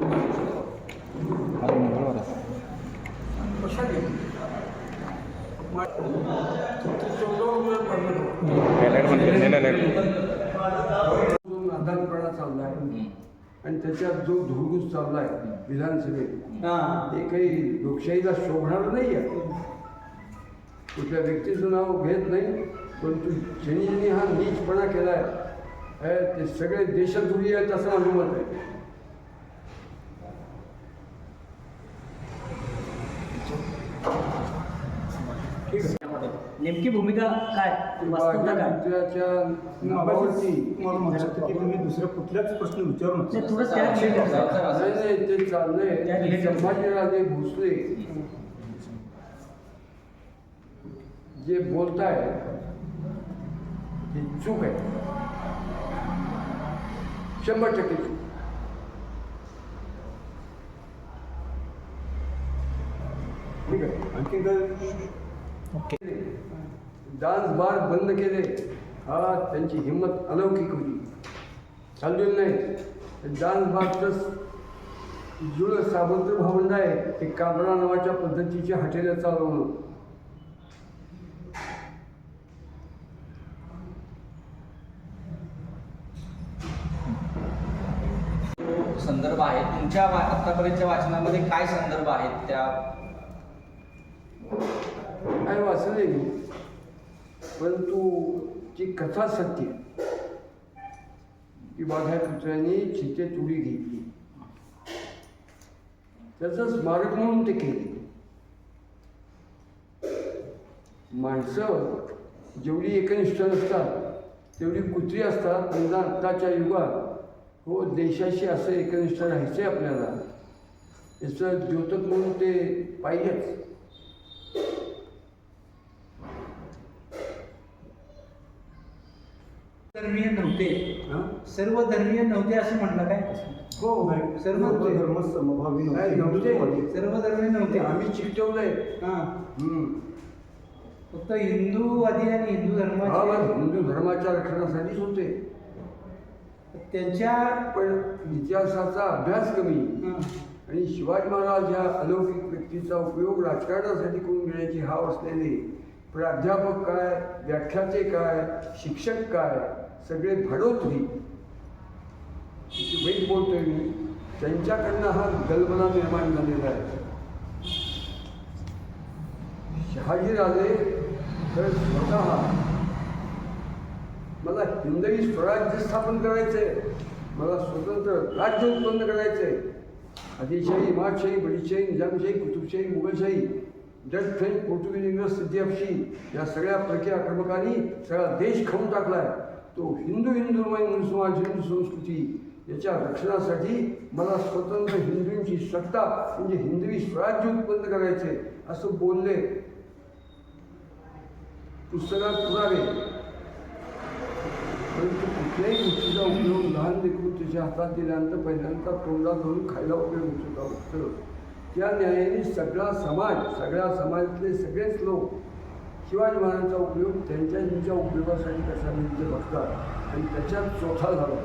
आज मंगळवार आहे. हायलाईट पण केलेलं हायलाईट जो नादानपणा चाललाय. आणि त्याच्यात जो धुळगूस चाललाय विधानसभेत हे. काही लोकशाहीला शोभणार नाही आहे कुठल्या व्यक्तीचं नाव घेत नाही परंतु ज्यांनी हा नीचपणा केलाय. हे ते सगळे देशद्रोही आहेत असं माझं मत आहे ठीक आहे नेमकी भूमिका काय? वास्तवता काय? की तुम्ही दुसऱ्या कुठल्याच प्रश्न विचारू नका. नाही, थोडं त्या related आहे. नाही नाही ते चाललंय. त्या related. संभाजीराजे भोसले जे बोलताय ही चूक आहे. शंभर टक्के चूक. ठीक आहे. आणखी काय? डान्स बार बंद केले. हा त्यांची हिंमत अलौकिक होती. चाललेली नाही. डान्स बारच जुळ सावंत भावंड आहे. ते काबरा नावाच्या पद्धतीची हॉटेलं चालवणं. संदर्भ आहे तुमच्या आतापर्यंतच्या वाचनामध्ये काय संदर्भ आहेत त्या? काय वाचले मी? परंतु ती कथा सत्य ती माझ्या कुत्र्याने छिते उडी घेतली. त्याचं स्मारक म्हणून ते केले. माणसं जेवढी एकनिष्ठ नसतात तेवढी कुत्री असतात म्हणजे आत्ताच्या युगात हो देशाशी असं एकनिष्ठ राहायचं आहे आपल्याला. याचं द्योतक म्हणून ते पाहिजेच धर्मीय नव्हते. सर्व धर्मीय नव्हते असं म्हटलं काय? हो. सर्व धर्म समभावी नव्हते. सर्व धर्मीय नव्हते. आम्ही चिकटवलंय हां. फक्त हिंदूवादी आणि हिंदू धर्माचे बस हिंदू धर्माच्या रक्षणासाठीच होते. त्यांच्या पण इतिहासाचा अभ्यास कमी. आणि शिवाजी महाराज या अलौकिक व्यक्तीचा उपयोग राजकारणासाठी करून घेण्याची हाव असलेले प्राध्यापक काय व्याख्याते काय शिक्षक काय सगळे भाडोत्री किती वाईट बोलतोय मी त्यांच्याकडनं हा गलबला निर्माण झालेला आहे. शहाजीराजे तर स्वतः मला हिंदवी स्वराज्य स्थापन करायचंय मला स्वतंत्र राज्य उत्पन्न करायचंय. आदिशाही इमादशाही बडीशाही निजामशाही कुतुबशाही मुघलशाही डच फ्रेंच पोर्तुगीज इंग्रज सिद्धिअपशी या सगळ्या प्रक्रिया आक्रमकांनी सगळा देश खाऊन टाकलाय तो हिंदू हिंदूमय म्हणून समाज हिंदू संस्कृती याच्या रक्षणासाठी मला स्वतंत्र हिंदूंची सत्ता म्हणजे हिंदवी स्वराज्य उत्पन्न करायचे असं बोलले. पुस्तकात पुरावे परंतु कुठल्याही गोष्टीचा उपयोग लहान देखून त्याच्या हातात दिल्यानंतर पहिल्यांदा तोंडात धरून खायला उपयोग होतो होता उत्तर त्या न्यायाने सगळा समाज सगळ्या समाजातले सगळेच लोक शिवाजी महाराजांचा उपयोग त्यांच्या त्यांच्या उपयोगासाठी कशा म्हणजे बघतात आणि त्याच्यात चोथा झाला.